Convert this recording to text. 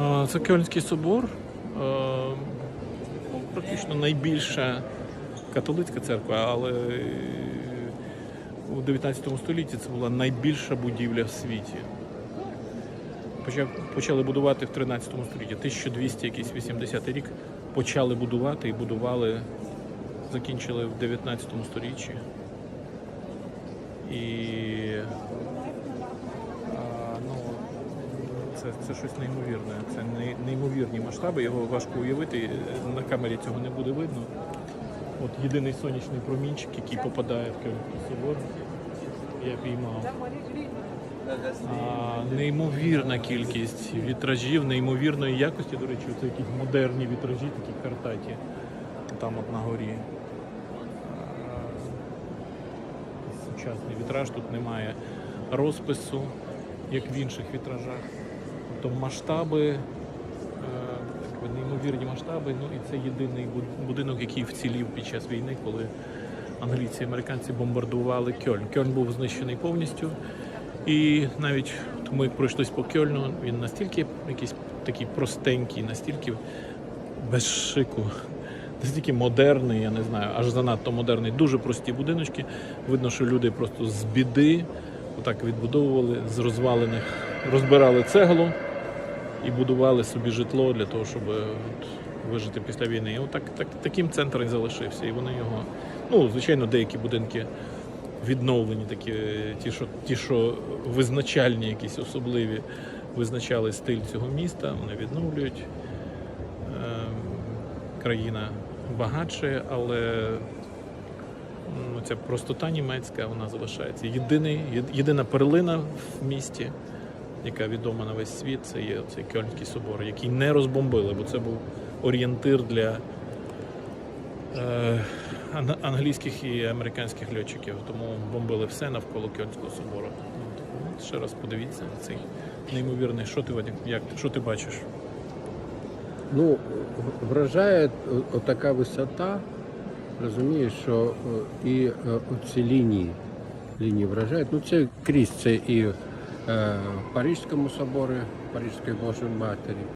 А, Це Кельнський собор. Е, Практично найбільша католицька церква, але е, у 19 столітті це була найбільша будівля в світі. Почали будувати в 13 столітті, 1200 якийсь 80 рік. Почали будувати і будували, закінчили в 19 сторіччі. І а, ну, це, це щось неймовірне. Це не- неймовірні масштаби, його важко уявити. На камері цього не буде видно. От єдиний сонячний промінчик, який попадає в Київський собор, я піймав. А, неймовірна кількість вітражів, неймовірної якості. До речі, це якісь модерні вітражі, такі картаті. Там от на горі. Сучасний вітраж, тут немає розпису, як в інших вітражах. Тобто масштаби, е, неймовірні масштаби. Ну і це єдиний будинок, який вцілів під час війни, коли англійці і американці бомбардували Кьольн. Кьольн був знищений повністю. І навіть тому, як по Кьольну, він настільки якийсь такий простенький, настільки без шику, настільки модерний, я не знаю, аж занадто модерний. Дуже прості будиночки. Видно, що люди просто з біди отак відбудовували з розвалених, розбирали цеглу і будували собі житло для того, щоб е, вижити після війни. І отак, так, таким центр і залишився. І вони його, ну, звичайно, деякі будинки відновлені, такі, е, ті, що, ті, що визначальні, якісь особливі, визначали стиль цього міста, вони відновлюють. Ем, країна багатше, але ну, ця простота німецька вона залишається. Єдиний, єдина перлина в місті, яка відома на весь світ, це є цей Кьольнський собор, який не розбомбили, бо це був орієнтир для е, англійських і американських льотчиків. Тому бомбили все навколо Кьольнського собору. Ну, от ще раз подивіться на цей неймовірний. Що ти Вадим, як що ти бачиш? Ну, вражає така висота, розумієш, що е, і е, оці лінії, лінії вражають. Ну, це крізь, це і е, в Паризькому соборі, Паризької Божої Матері,